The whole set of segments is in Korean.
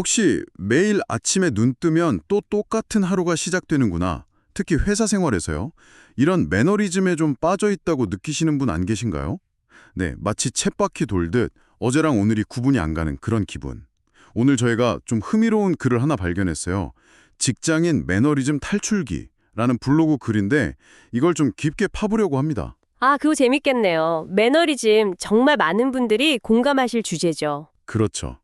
혹시 매일 아침에 눈 뜨면 또 똑같은 하루가 시작되는구나. 특히 회사 생활에서요. 이런 매너리즘에 좀 빠져 있다고 느끼시는 분 안 계신가요? 네, 마치 쳇바퀴 돌듯 어제랑 오늘이 구분이 안 가는 그런 기분. 오늘 저희가 좀 흥미로운 글을 하나 발견했어요. 직장인 매너리즘 탈출기라는 블로그 글인데 이걸 좀 깊게 파보려고 합니다. 아, 그거 재밌겠네요. 매너리즘 정말 많은 분들이 공감하실 주제죠. 그렇죠.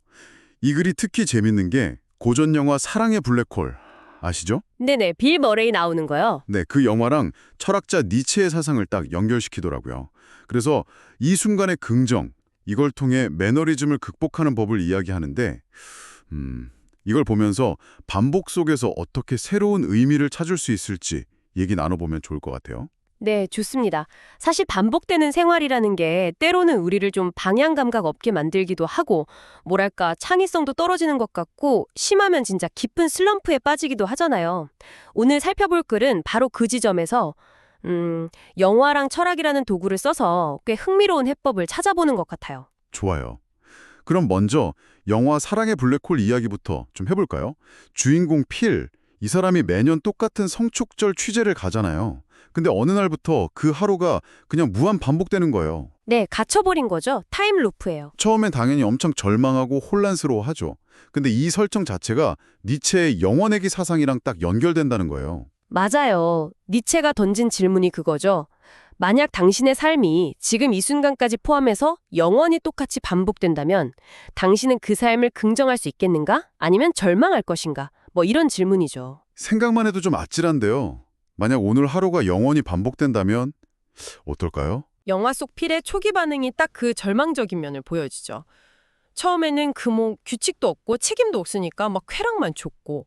이 글이 특히 재밌는 게 고전 영화 사랑의 블랙홀 아시죠? 네네, 빌 머레이 나오는 거요. 네, 그 영화랑 철학자 니체의 사상을 딱 연결시키더라고요. 그래서 이 순간의 긍정, 이걸 통해 매너리즘을 극복하는 법을 이야기하는데 음, 이걸 보면서 반복 속에서 어떻게 새로운 의미를 찾을 수 있을지 얘기 나눠보면 좋을 것 같아요. 네, 좋습니다. 사실 반복되는 생활이라는 게 때로는 우리를 좀 방향 감각 없게 만들기도 하고, 뭐랄까, 창의성도 떨어지는 것 같고, 심하면 진짜 깊은 슬럼프에 빠지기도 하잖아요. 오늘 살펴볼 글은 바로 그 지점에서, 음, 영화랑 철학이라는 도구를 써서 꽤 흥미로운 해법을 찾아보는 것 같아요. 좋아요. 그럼 먼저 영화 사랑의 블랙홀 이야기부터 좀 해볼까요? 주인공 필, 이 사람이 매년 똑같은 성축절 취재를 가잖아요. 근데 어느 날부터 그 하루가 그냥 무한 반복되는 거예요. 네, 갇혀버린 거죠. 타임루프예요. 처음엔 당연히 엄청 절망하고 혼란스러워하죠. 근데 이 설정 자체가 니체의 영원의기 사상이랑 딱 연결된다는 거예요. 맞아요. 니체가 던진 질문이 그거죠. 만약 당신의 삶이 지금 이 순간까지 포함해서 영원히 똑같이 반복된다면 당신은 그 삶을 긍정할 수 있겠는가? 아니면 절망할 것인가? 뭐 이런 질문이죠. 생각만 해도 좀 아찔한데요. 만약 오늘 하루가 영원히 반복된다면 어떨까요? 영화 속 필의 초기 반응이 딱 그 절망적인 면을 보여주죠. 처음에는 그뭐 규칙도 없고 책임도 없으니까 막 쾌락만 줬고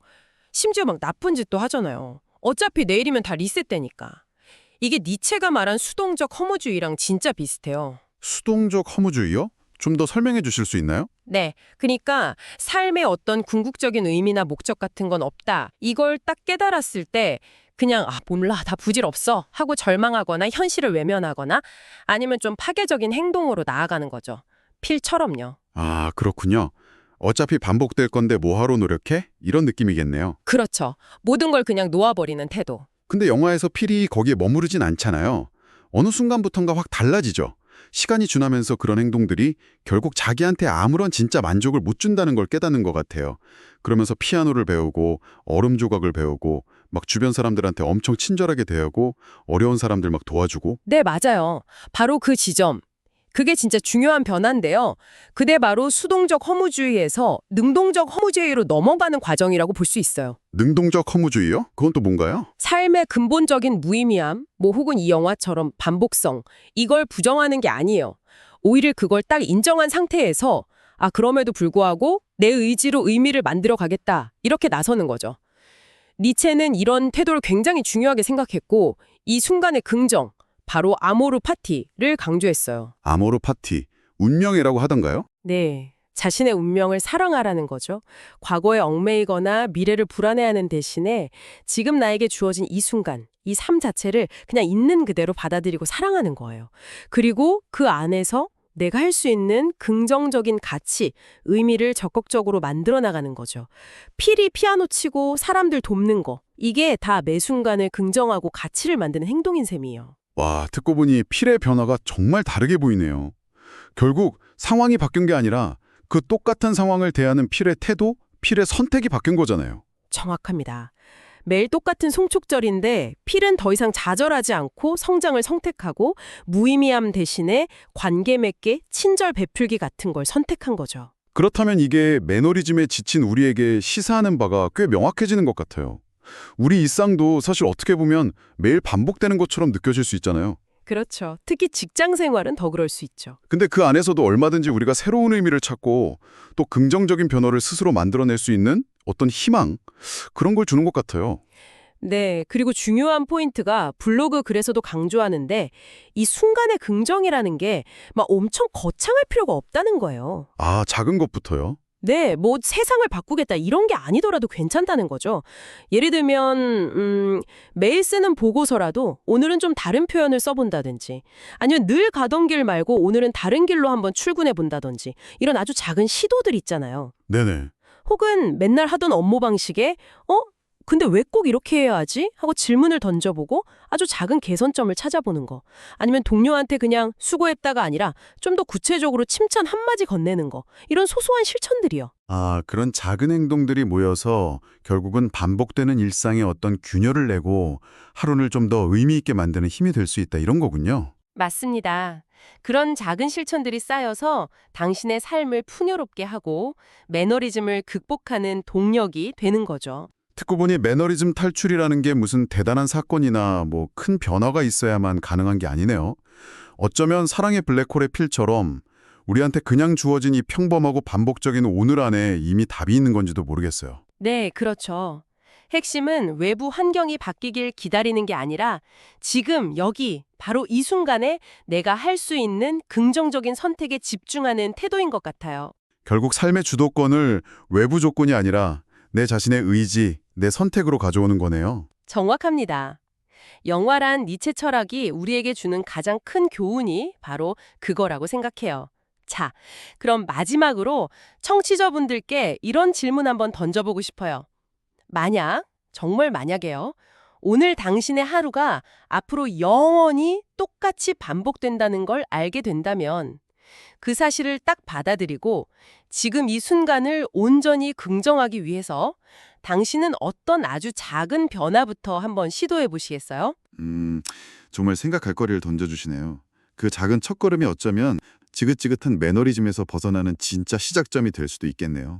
심지어 막 나쁜 짓도 하잖아요. 어차피 내일이면 다 리셋되니까. 이게 니체가 말한 수동적 허무주의랑 진짜 비슷해요. 수동적 허무주의요? 좀 더 설명해 주실 수 있나요? 네. 그러니까 삶에 어떤 궁극적인 의미나 목적 같은 건 없다. 이걸 딱 깨달았을 때 그냥 아 몰라 다 부질없어 하고 절망하거나 현실을 외면하거나 아니면 좀 파괴적인 행동으로 나아가는 거죠. 필처럼요. 아, 그렇군요. 어차피 반복될 건데 뭐하러 노력해? 이런 느낌이겠네요. 그렇죠. 모든 걸 그냥 놓아버리는 태도. 근데 영화에서 필이 거기에 머무르진 않잖아요. 어느 순간부턴가 확 달라지죠. 시간이 지나면서 그런 행동들이 결국 자기한테 아무런 진짜 만족을 못 준다는 걸 깨닫는 것 같아요. 그러면서 피아노를 배우고 얼음 조각을 배우고 막 주변 사람들한테 엄청 친절하게 대하고 어려운 사람들 막 도와주고 네, 맞아요. 바로 그 지점. 그게 진짜 중요한 변화인데요. 그게 바로 수동적 허무주의에서 능동적 허무주의로 넘어가는 과정이라고 볼 수 있어요. 능동적 허무주의요? 그건 또 뭔가요? 삶의 근본적인 무의미함, 뭐 혹은 이 영화처럼 반복성, 이걸 부정하는 게 아니에요. 오히려 그걸 딱 인정한 상태에서 아, 그럼에도 불구하고 내 의지로 의미를 만들어 가겠다. 이렇게 나서는 거죠. 니체는 이런 태도를 굉장히 중요하게 생각했고 이 순간의 긍정, 바로 아모르 파티를 강조했어요. 아모르 파티, 운명이라고 하던가요? 네. 자신의 운명을 사랑하라는 거죠. 과거에 얽매이거나 미래를 불안해하는 대신에 지금 나에게 주어진 이 순간, 이 삶 자체를 그냥 있는 그대로 받아들이고 사랑하는 거예요. 그리고 그 안에서 내가 할 수 있는 긍정적인 가치, 의미를 적극적으로 만들어 나가는 거죠. 필이 피아노 치고 사람들 돕는 거, 이게 다 매 순간을 긍정하고 가치를 만드는 행동인 셈이에요. 와, 듣고 보니 필의 변화가 정말 다르게 보이네요. 결국 상황이 바뀐 게 아니라 그 똑같은 상황을 대하는 필의 태도, 필의 선택이 바뀐 거잖아요. 정확합니다. 매일 똑같은 송축절인데 필은 더 이상 좌절하지 않고 성장을 선택하고 무의미함 대신에 관계 맺기, 친절 베풀기 같은 걸 선택한 거죠. 그렇다면 이게 매너리즘에 지친 우리에게 시사하는 바가 꽤 명확해지는 것 같아요. 우리 일상도 사실 어떻게 보면 매일 반복되는 것처럼 느껴질 수 있잖아요. 그렇죠. 특히 직장 생활은 더 그럴 수 있죠. 근데 그 안에서도 얼마든지 우리가 새로운 의미를 찾고 또 긍정적인 변화를 스스로 만들어낼 수 있는 어떤 희망 그런 걸 주는 것 같아요. 네, 그리고 중요한 포인트가 블로그 글에서도 강조하는데 이 순간의 긍정이라는 게 막 엄청 거창할 필요가 없다는 거예요. 아, 작은 것부터요? 네, 뭐 세상을 바꾸겠다 이런 게 아니더라도 괜찮다는 거죠. 예를 들면 음, 매일 쓰는 보고서라도 오늘은 좀 다른 표현을 써본다든지 아니면 늘 가던 길 말고 오늘은 다른 길로 한번 출근해 본다든지 이런 아주 작은 시도들 있잖아요. 네네. 혹은 맨날 하던 업무 방식에 어? 근데 왜 꼭 이렇게 해야 하지? 하고 질문을 던져보고 아주 작은 개선점을 찾아보는 거. 아니면 동료한테 그냥 수고했다가 아니라 좀 더 구체적으로 칭찬 한마디 건네는 거. 이런 소소한 실천들이요. 아, 그런 작은 행동들이 모여서 결국은 반복되는 일상에 어떤 균열을 내고 하루를 좀 더 의미 있게 만드는 힘이 될 수 있다 이런 거군요. 맞습니다. 그런 작은 실천들이 쌓여서 당신의 삶을 풍요롭게 하고 매너리즘을 극복하는 동력이 되는 거죠. 듣고 보니 매너리즘 탈출이라는 게 무슨 대단한 사건이나 뭐 큰 변화가 있어야만 가능한 게 아니네요. 어쩌면 사랑의 블랙홀의 필처럼 우리한테 그냥 주어진 이 평범하고 반복적인 오늘 안에 이미 답이 있는 건지도 모르겠어요. 네, 그렇죠. 핵심은 외부 환경이 바뀌길 기다리는 게 아니라 지금 여기 바로 이 순간에 내가 할 수 있는 긍정적인 선택에 집중하는 태도인 것 같아요. 결국 삶의 주도권을 외부 조건이 아니라 내 자신의 의지, 내 선택으로 가져오는 거네요. 정확합니다. 영화란 니체 철학이 우리에게 주는 가장 큰 교훈이 바로 그거라고 생각해요. 자, 그럼 마지막으로 청취자분들께 이런 질문 한번 던져보고 싶어요. 만약, 정말 만약에요. 오늘 당신의 하루가 앞으로 영원히 똑같이 반복된다는 걸 알게 된다면 그 사실을 딱 받아들이고 지금 이 순간을 온전히 긍정하기 위해서 당신은 어떤 아주 작은 변화부터 한번 시도해 보시겠어요? 음, 정말 생각할 거리를 던져주시네요. 그 작은 첫걸음이 어쩌면 지긋지긋한 매너리즘에서 벗어나는 진짜 시작점이 될 수도 있겠네요.